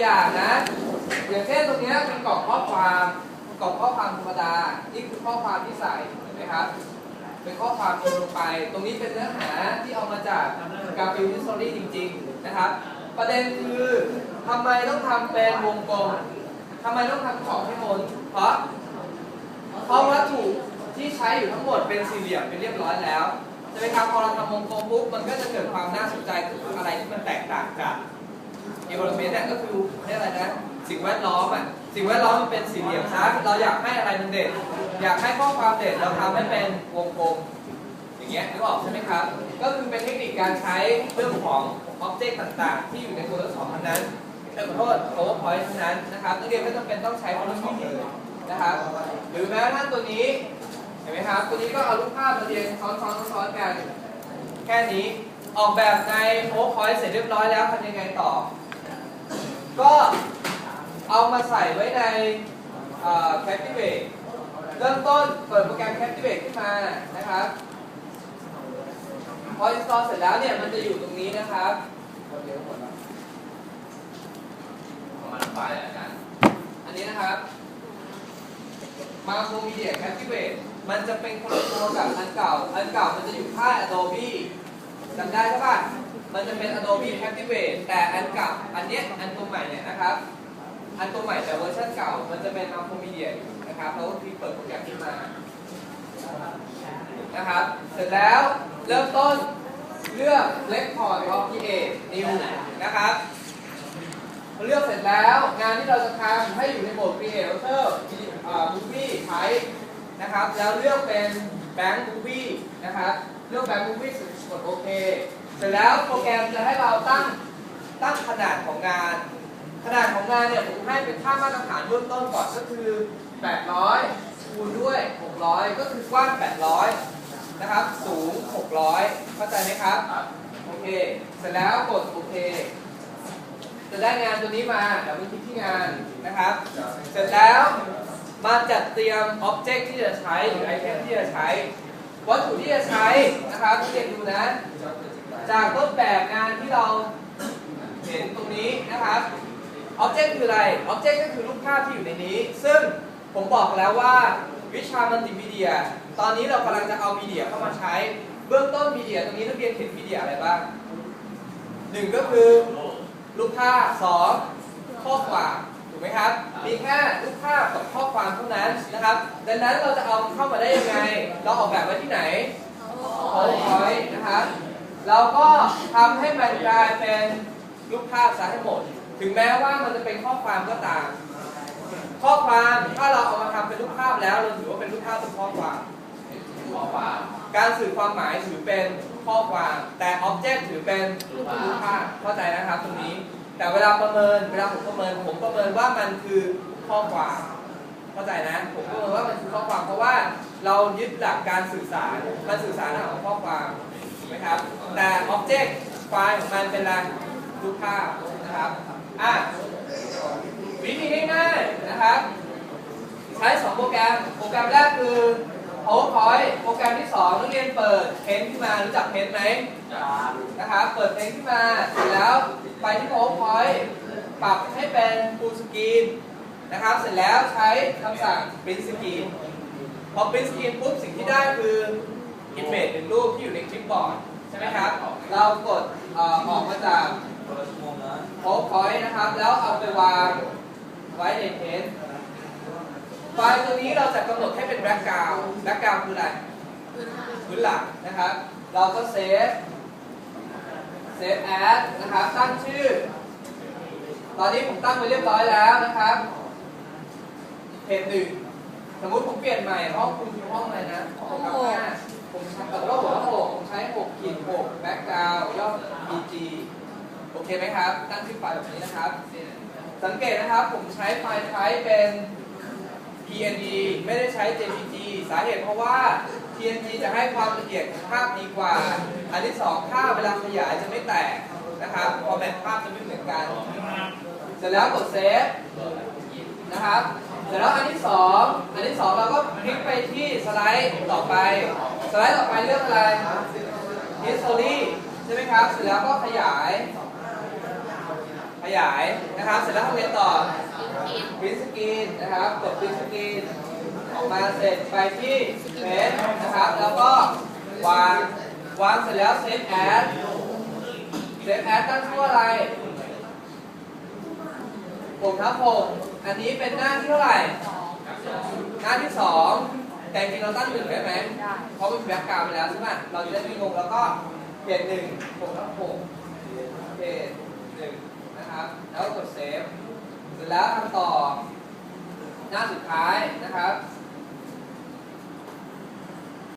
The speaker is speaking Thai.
อย่างนะ อย่างเช่นตรงนี้เป็นกล่องข้อความกล่องข้อความธรรมดา นี่คือข้อความที่ใส่เห็นไหมครับ เป็นข้อความพิมพ์ลงไป ตรงนี้เป็นเนื้อหาที่เอามาจากการฟิลฮิสตอรี่จริง ๆ นะครับ ประเด็นคือทำไมต้องทำเป็นวงกลมทำไมต้องทำขอบให้มนเพราะ เพราะวัตถุที่ใช้อยู่ทั้งหมดเป็นสี่เหลี่ยมเป็นเรียบร้อยแล้วใช่ไหมครับพอเราทำวงกลมปุ๊บมันก็จะเกิดความน่าสนใจคืออะไรที่มันแตกต่างจาก e n v i r o n m e n t เนี่ยก็คือเรียกอะไรนะ สิ่งแวดล้อมอะ สิ่งแวดล้อมมันเป็นสี่เหลี่ยมซะเราอยากให้อะไรมันเด่น อยากให้ข้อความเด่นเราทำให้เป็นวงกลม อย่างเงี้ยนึกออกใช่ไหมครับ ก็คือเป็นเทคนิคการใช้เรื่องของ Object ต่างๆ ที่อยู่ในตัวทั้งสองอันนั้นเอ่อขอโทษ PowerPoint ทั้งนั้นนะครับนักเรียนไม่จำเป็นต้องใช้ Photoshop เลยนะครับ หรือแม้กระทั่งตัวนี้ เห็นไหมครับ ตัวนี้ก็เอารูปภาพมาเรียงซ้อนๆซ้อนๆกัน แค่นี้ออกแบบใน PowerPoint เสร็จเรียบร้อยแล้วทำยังไงต่อ ก็เอามาใส่ไว้ในเอ่อ Captivate เริ่มต้นเปิดโปรแกรม Captivate ขึ้นมานะครับ พอ install เสร็จแล้วเนี่ยมันจะอยู่ตรงนี้นะครับประมาณปลายอาจารย์อันนี้นะครับ Macro Media Captivate มันจะเป็นคนละตัวกับอันเก่า อันเก่ามันจะอยู่ค่าย Adobe จำได้ใช่ปะ มันจะเป็น Adobe Captivate แต่อันก่าอันเนี้ยอันตัวใหม่เนี่ยนะครับ อันตัวใหม่แต่เวอร์ชันเก่า มันจะเป็น Macro Media นะครับแล้วก็คลิกเปิดโปรแกรมขึ้นมา นะครับ เสร็จแล้วเริ่มต้นเลือก Record of Create New นะครับพอเลือกเสร็จแล้ว งานที่เราจะทำให้อยู่ในโหมด Creator อ่า Movie Type นะครับ แล้วเลือกเป็น Bank Movie นะครับ เลือก Bank Movie กดโอเค เสร็จแล้วโปรแกรมจะให้เราตั้งตั้งขนาดของงาน ขนาดของงานเนี่ยผมให้เป็นค่ามาตรฐานเบื้องต้นก่อนก็คือ 800 คูณด้วย 600 ก็คือกว้าง 800 นะครับ สูง 600 เข้าใจไหมครับ โอเค เสร็จแล้วกดโอเค จะได้งานตัวนี้มาเดี๋ยวไปคลิกที่งานนะครับ เสร็จแล้วมาจัดเตรียมอ็อบเจกต์ที่จะใช้หรือไอเทมที่จะใช้ วัตถุที่จะใช้นะครับที่เรียนดูนะ จากต้นแบบงานที่เราเห็นตรงนี้นะครับอ็อบเจกต์คืออะไรอ็อบเจกต์ก็คือรูปภาพที่อยู่ในนี้ ซึ่งผมบอกแล้วว่าวิชามัลติมีเดีย ตอนนี้เรากำลังจะเอามีเดียเข้ามาใช้ เบื้องต้นมีเดีย ตรงนี้นักเรียนเห็นมีเดียอะไรบ้างหนึ่งก็คือรูปภาพสองข้อความถูกไหมครับ มีแค่รูปภาพกับข้อความเท่านั้นนะครับ ดังนั้นเราจะเอาเข้ามาได้ยังไง เราออกแบบไว้ที่ไหน PowerPoint นะครับ เราก็ทำให้มันกลายเป็นรูปภาพซะให้หมด ถึงแม้ว่ามันจะเป็นข้อความก็ตาม ข้อความถ้าเราเอามาทำเป็นรูปภาพแล้วเราถือว่าเป็นรูปภาพเป็นข้อความข้อความการสื่อความหมายถือเป็นข้อความ แต่อ็อบเจกต์ถือเป็นรูปภาพเข้าใจนะครับตรงนี้ แต่เวลาประเมินเวลาผมประเมินผมประเมินว่ามันคือข้อความเข้าใจนะผมประเมินว่ามันคือข้อความเพราะว่าเรายึดหลักการสื่อสารมันสื่อสารเรื่องของข้อความ ถูกไหมครับ แต่อ็อบเจกต์ไฟล์ของมันเป็นอะไรรูปภาพนะครับอะวิธีง่ายๆนะครับ ใช้ 2 โปรแกรม โปรแกรมแรกคือ PowerPoint โปรแกรมที่ 2 นักเรียนเปิดเพนขึ้นมารู้จักเพนไหมนะครับ เปิดเพนขึ้นมาเสร็จแล้วไปที่ PowerPoint ปรับให้เป็น Full Screen นะครับ เสร็จแล้วใช้คำสั่ง Print Screen พอ Print Screen ปุ๊บสิ่งที่ได้คือ Image เป็นรูปที่อยู่ในคลิปบอร์ดใช่ไหมครับ เรากดออกมาจาก PowerPoint นะครับ แล้วเอาไปวางไว้ในเพนไฟล์ตัวนี้เราจะกำหนดให้เป็นแบ็กกราวด์แบ็กกราวด์คืออะไรพื้นหลังนะครับ เราก็เซฟเซฟแอดนะครับ ตั้งชื่อ ตอนนี้ผมตั้งไว้เรียบร้อยแล้วนะครับเพจหนึ่งสมมติผมเปลี่ยนใหม่ห้องคุณคือห้องอะไรนะห้องก้า ผมใช้กับรอบหัวหกผมใช้หกขีดหกแบ็กกราวย่อ bg โอเคไหมครับ ตั้งชื่อไฟล์แบบนี้นะครับ สังเกตนะครับ ผมใช้ไฟล์ไทป์เป็น PNG ไม่ได้ใช้ JPG สาเหตุเพราะว่า PNG จะให้ความละเอียดของภาพดีกว่า อันที่สองภาพเวลาขยายจะไม่แตกนะครับฟอร์แมตภาพจะไม่เหมือนกัน เสร็จแล้วกดเซฟนะครับ เสร็จแล้วอันที่สองอันที่สองเราก็คลิกไปที่สไลด์ต่อไป สไลด์ต่อไปเลือกอะไร history ใช่ไหมครับ เสร็จแล้วก็ขยาย ขยายนะครับ เสร็จแล้วทำไงต่อกินพิสกรีนนะครับ กดพิมพ์สกรีนออกมาเสร็จไปที่เฟซนะครับ แล้วก็วาง วางเสร็จแล้วเซฟแอดเซฟแอดตั้งชื่ออะไรผมทับผมอันนี้เป็นหน้าที่เท่าไหร่ หน้าที่สอง แต่จริงๆเราตั้งหนึ่งได้ไหมได้เพราะมันแบ็กกราวด์ไปแล้วใช่ไหมเราจะได้ไม่งงแล้วก็เปลี่ยนหนึ่งผมทับผมเปลี่ยนหนึ่งนะครับ แล้วกดเซฟเสร็จแล้วทำต่อหน้าสุดท้ายนะครับเซ